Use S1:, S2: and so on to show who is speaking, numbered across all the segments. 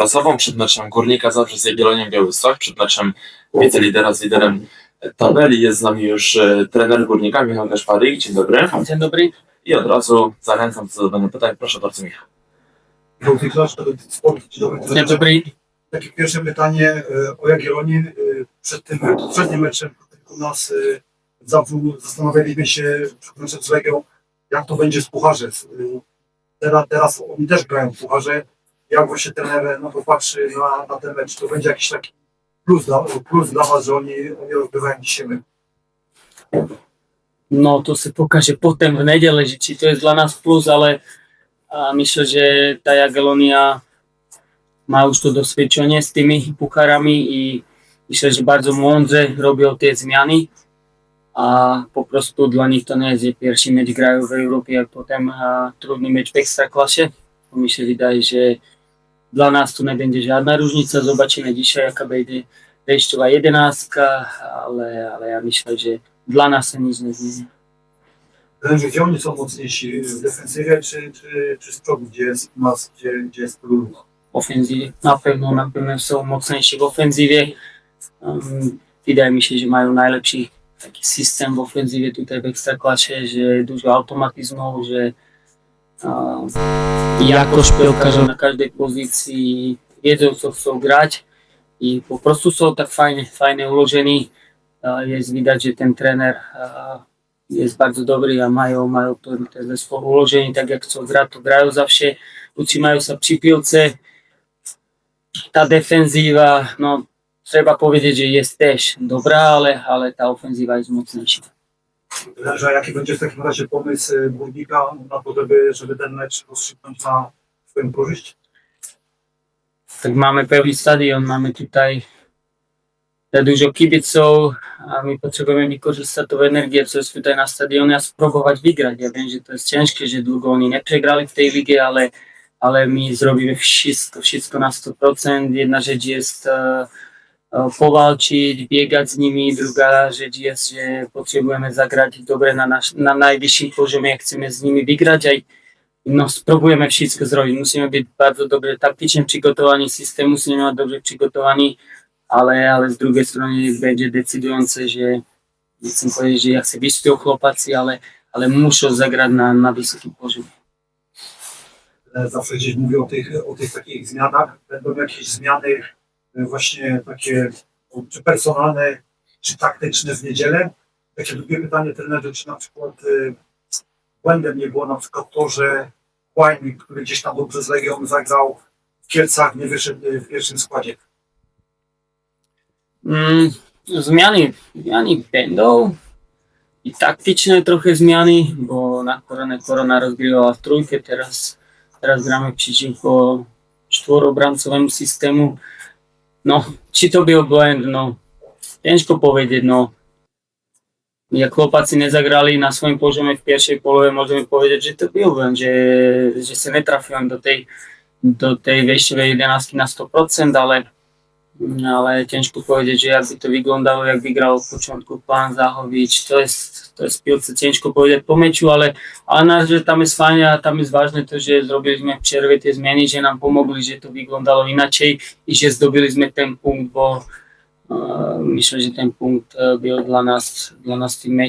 S1: prasową przed meczem Górnika zawsze z Jagiellonią Białystok, przed meczem wicelidera z liderem tabeli. Jest z nami już e, trener Górnika Michał Kaszparyk. Dzień dobry.
S2: Dzień dobry.
S1: I od razu zachęcam do zadawania pytań. Proszę bardzo Michał.
S3: Dzień dobry. Takie pierwsze pytanie e, o Jagiellonii. E, Przed tym poprzednim meczem u nas zastanawialiśmy się przed meczem z Legią, jak to będzie z Pucharze. E, Teraz, teraz oni też grają w Pucharze. Jak właśnie trener na to patrzy na, na ten mecz, to będzie jakiś taki plus dla, plus dla Was, że oni, oni rozgrywają dzisiaj mecz.
S2: No to se pokaže potom v nedele, že či to je dla nás plus, ale a myslím, že tá Jagellonia má už to dosvedčenie s tými puchárami i myslím, že bardzo mądrze robią te zmiany a po prostu dla nich to nie jest, pierwszy mecz grają w Europie, a potem a, trudny mecz w Ekstraklasie. Wydaje, że dla nas tu nie będzie żadna różnica. Zobaczymy dzisiaj, jaka będzie wejściowa jedenastka, ale, ale ja myślę, że dla nas to nic nie zmieni.
S3: Trenerzy, gdzie oni są mocniejsi? W defensywie czy, czy, czy z przodu, gdzie jest nas, gdzie, gdzie jest Królów?
S2: ofenzíve. Na pewno, na pewno sú mocnejší v ofenzíve. Um, vydaje mi się, že majú najlepší taký systém v ofenzíve tutaj v Ekstraklaše, že je dużo automatizmov, že uh, jako špilkařov na každej pozícii viedzą, co chcą grać i po prostu są tak fajnie, fajnie ułożeni. Jest widać, że ten trener jest bardzo dobry a mają, mają ten, ten zespół ułożeni tak jak chcą grać, to grają zawsze, utrzymają się przy piłce. Ta defenzíva, no treba powiedzieć, że jest też dobra, ale, ale ta ofenzíva jest mocniejsza.
S3: A jaki będzie w takim razie pomysł e, Górnika na to, żeby, ten mecz rozstrzygnąć na swoją korzyść?
S2: Tak mamy pełny stadion, mamy tutaj za dużo kibiców, a my potrzebujemy wykorzystać tą energię, co jest tutaj na stadionie, a spróbować wygrać. Ja wiem, że to jest ciężkie, że długo oni nie przegrali w tej lidze, ale, ale my zrobimy wszystko, wszystko na 100%. Jedna rzecz jest e, powalczyć, biegać z nimi, druga rzecz jest, że potrzebujemy zagrać dobre na, nasz, na najwyższym poziomie, jak chcemy z nimi wygrać, a no, spróbujemy wszystko zrobić. Musimy być bardzo dobrze taktycznie przygotowani, system musimy być dobrze przygotowani, ale, ale z drugiej strony będzie decydujące, że chcę powiedzieć, że ja chcę być tu chłopacy, ale, ale muszą zagrać na, na wysokim poziomie.
S3: E, Zawsze gdzieś mówię o tych, o tych takich zmianach. Będą jakieś zmiany właśnie takie czy personalne, czy taktyczne w niedzielę. Takie drugie pytanie trenerze, czy na przykład e, błędem nie było na przykład to, że Kłajnik, który gdzieś tam dobrze z Legią zagrał w Kielcach, nie wyszedł e, w pierwszym składzie.
S2: Mm, zmiany, zmiany będą i taktyczne trochę zmiany, bo na koronę korona rozgrywała w trójkę, teraz, teraz gramy przeciwko czworobramcowemu systemu. No, či to byl blend, no, ťažko povedieť, no. Ja chlopáci nezagrali na svojom požome v pierwszej polove, môžeme povedať, že to byl blend, že, že sa netrafujem do tej, do tej vešivej 11 na 100%, ale ale ciężko powiedzieć, że jakby to wyglądało, jak wygrał od początku pan Zachowicz. To jest, to jest piłce ciężko powiedzieć po meczu, ale, ale na razie tam jest fajnie, a tam jest ważne to, że zrobiliśmy w przerwie te zmiany, że nam pomogli, że to wyglądało inaczej i że zdobyliśmy ten punkt, bo e, myślę, że ten punkt e, był dla nas, dla nas w tym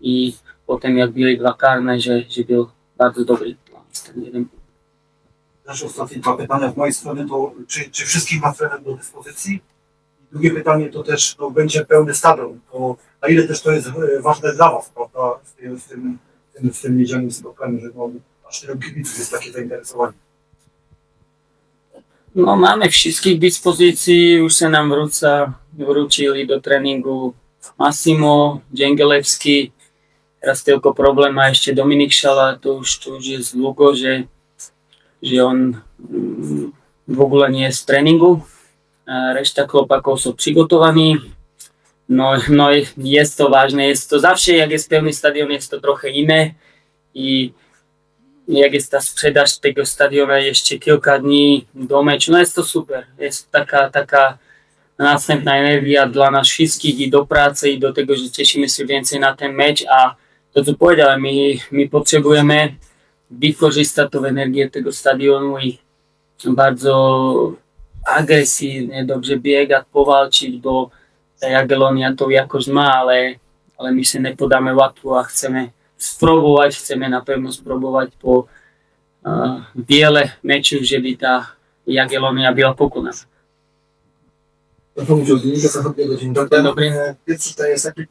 S2: i potem jak byli dwa karne, że, że był bardzo dobry dla nas ten jeden punkt.
S3: Nasze ostatnie dwa pytania z mojej strony to czy, czy wszystkich ma trener do dyspozycji? I drugie pytanie to też no, będzie pełny stadion. To na ile też to jest e, ważne dla Was, prawda? W tym, w tym, w tym, w tym niedzielnym spotkaniu, że no, aż tylu kibiców jest takie zainteresowanie.
S2: No mamy wszystkich dyspozycji, już się nam wróca, wrócili do treningu Massimo, Dżęgelewski, teraz tylko problem ma jeszcze Dominik Szala, to już, to już jest długo, że, że on mm, w ogóle nie jest w treningu, a reszta chłopaków są przygotowani, no, no jest to ważne, jest to zawsze jak jest pełny stadion jest to trochę inne. I jak jest ta sprzedaż tego stadiona jeszcze kilka dni do meczu, no jest to super. Jest taka, taka następna energia dla nas wszystkich i do pracy i do tego, że cieszymy się więcej na ten mecz, a to co powiedziałem, my, my potrzebujemy wykorzystać tą energię tego stadionu i bardzo agresywnie, dobrze biegać, powalczyć, bo ta Jagiellonia to jakoś ma, ale, ale my się nie podamy łatwo a chcemy spróbować, chcemy na pewno spróbować po e, wiele meczów, żeby ta Jagiellonia była pokonana.
S4: Zachodniego, dzień dobry.
S2: Dzień dobry.
S4: Pierwsze pytanie jest takie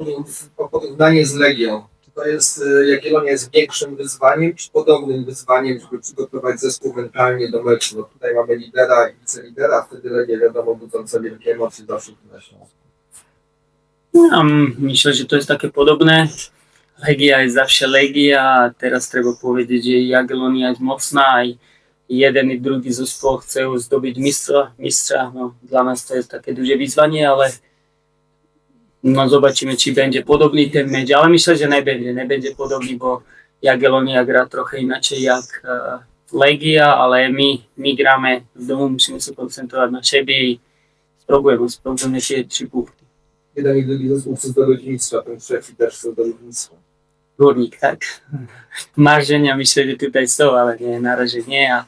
S4: porównanie z Legią. To jest, e, Jagiellonia jest większym wyzwaniem, czy podobnym wyzwaniem, żeby przygotować zespół mentalnie do meczu? No tutaj mamy lidera i wicelidera, wtedy Legia wiadomo budząca wielkie emocje tu na Śląsku.
S2: Ja myślę, że to jest takie podobne. Legia jest zawsze Legia, teraz trzeba powiedzieć, że Jagiellonia jest mocna i jeden i drugi zespół chce zdobyć mistrza. mistrza. No, dla nas to jest takie duże wyzwanie, ale no, zobaczymy, czy będzie podobny ten mecz. Ale myślę, że nie będzie, nie będzie podobny, bo Jagiellonia gra trochę inaczej jak e, Legia, ale my, my gramy w domu, musimy się koncentrować na siebie i spróbujemy, spróbujemy się trzy punkty.
S4: Jeden i drugi zespół chce zdobyć mistrza, ten trzeci też chce zdobyć mistrza.
S2: górnik, tak? Marzenia myślę, że tutaj są, ale nie, na razie nie. A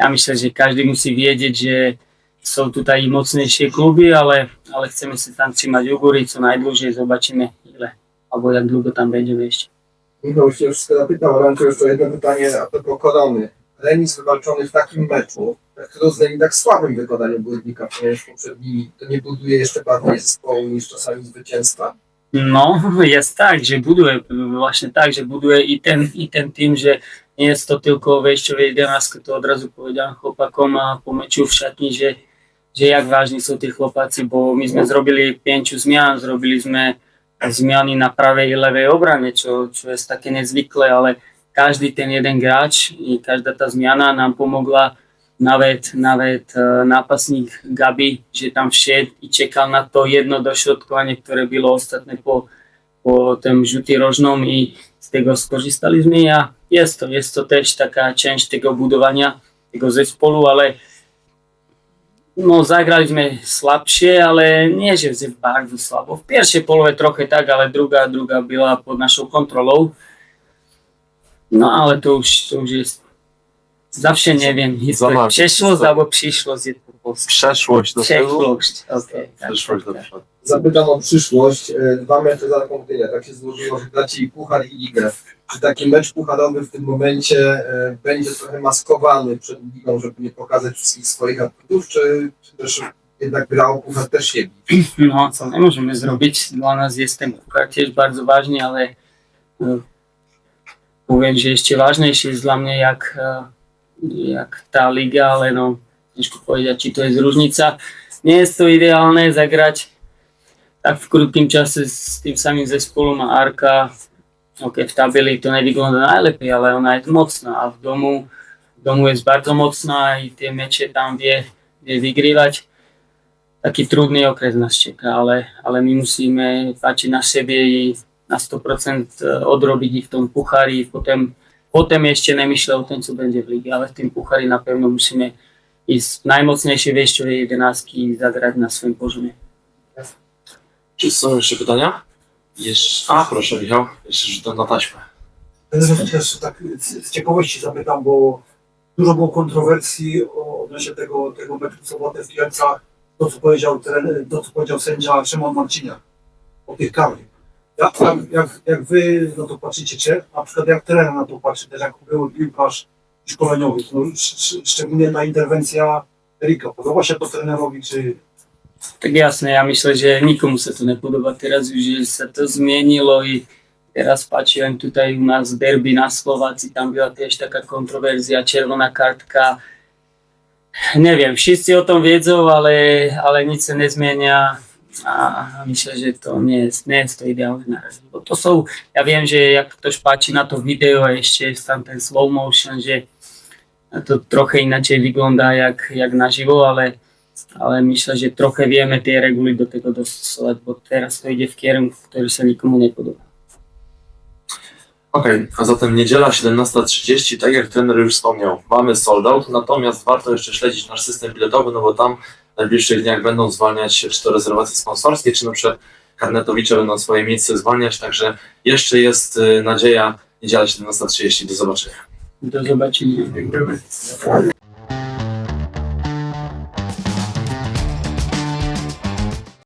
S2: ja myślę, że każdy musi wiedzieć, że są tutaj mocniejsze kluby, ale, ale chcemy się tam trzymać u góry co najdłużej, zobaczymy ile albo jak długo tam będziemy jeszcze.
S4: Michał się już zapytał, Ranko, jeszcze jedno pytanie a propos korony. Remis wywalczony w takim meczu, tak trudnym i tak słabym wykonaniu Górnika, ponieważ poprzednimi to nie buduje jeszcze bardziej zespołu niż czasami zwycięstwa.
S2: No, jest tak, że buduje, właśnie tak, że buduje i ten, i ten team, że nie jest to tylko wejściowe 11, to od razu powiedziałem chłopakom po meczu w szatni, że, že jak vážni sú tí chlopáci, bo my sme zrobili pienču zmian, zrobili sme zmiany na pravej i levej obrane, čo, čo je také nezvyklé, ale každý ten jeden hráč i každá tá zmiana nám pomogla. Nawet, nawet e, nápasník Gabi, že tam všet i čekal na to jedno došrotkovanie, ktoré bylo ostatné po, po tém žutý rožnom i z tego skorzystali sme. A jest to, jest to też taká change tego budowania, tego zespolu, ale no zagraliśmy słabsze, ale nie, że bardzo słabo. W pierwszej połowie trochę tak, ale druga, druga była pod naszą kontrolą. No ale to już, to już jest zawsze nie wiem, jest to przeszłość albo przyszłość polsku.
S1: Przeszłość do tyłu.
S2: Przeszłość, okej. tak,
S1: Przeszłość
S2: tak,
S1: do
S2: tak.
S1: przodu.
S4: Zapytam o przyszłość. E, Dwa mecze za taką tyle. Tak się złożyło, że dacie i puchar i ligę. Czy taki mecz pucharowy w tym momencie e, będzie trochę maskowany przed ligą, żeby nie pokazać wszystkich swoich atutów, czy, czy też jednak gra o puchar też się liczy?
S2: No, co my możemy zrobić? Dla nas jest ten puchar też bardzo ważny, ale e, powiem, że jeszcze ważniejszy jest dla mnie jak, e, jak ta liga, ale no ťažko povedať, či to je zružnica. Nie je to ideálne zagrať tak v krutkým čase s tým samým zespolom a Arka, ok, v tabeli to nevygląda najlepšie, ale ona je mocná a v domu, v domu je bardzo mocná i tie meče tam vie, vie vygrívať. Taký trudný okres nás čeká, ale, ale my musíme páčiť na sebe i na 100% e, odrobiť i v tom puchári, potom, potom ešte nemyšľa o tom, co bude v lige, ale v tým puchári napevno musíme w najmocniejsze wejściowe jedenastki i zagrać na swoim poziomie.
S1: Czy są jeszcze pytania? Jeszcze... A, proszę Michał, jeszcze rzut na taśmę.
S3: Też, tak z, z ciekawości zapytam, bo dużo było kontrowersji odnośnie tego, tego meczu w sobotę w Kielcach. To, co powiedział, trener, to, co powiedział sędzia Szymon Marciniak o tych karnych. Jak, jak, jak, jak wy na to patrzycie, czy na przykład jak trener na to patrzy, też jak były piłkarz szkoleniowych. No, szczególnie ta interwencja Rika. Podoba się to trenerowi, czy...
S2: Tak jasne, ja myslím, že nikomu sa to nepodobá teraz, už sa to zmenilo i teraz páči len tutaj u nás derby na Slováci, tam byla tiež taka kontroverzia, červená kartka. Neviem, všetci o tom viedzou, ale, ale nič sa nezmenia. A myślę, że to nie jest, nie jest to idealne na razie. Bo to są, ja wiem, że jak ktoś patrzy na to wideo, a jeszcze tam ten slow motion, że to trochę inaczej wygląda jak, jak na żywo, ale ale myślę, że trochę wiemy te reguły do tego dostosować, bo teraz to idzie w kierunku, który się nikomu nie podoba.
S1: Okej, a zatem niedziela 17.30, tak jak trener już wspomniał, mamy sold out, natomiast warto jeszcze śledzić nasz system biletowy, no bo tam w najbliższych dniach będą zwalniać czy to rezerwacje sponsorskie, czy na przykład karnetowicze będą swoje miejsce zwalniać, także jeszcze jest y, nadzieja, niedziela 17.30, do zobaczenia.
S2: Do zobaczenia.
S3: Dziękujemy.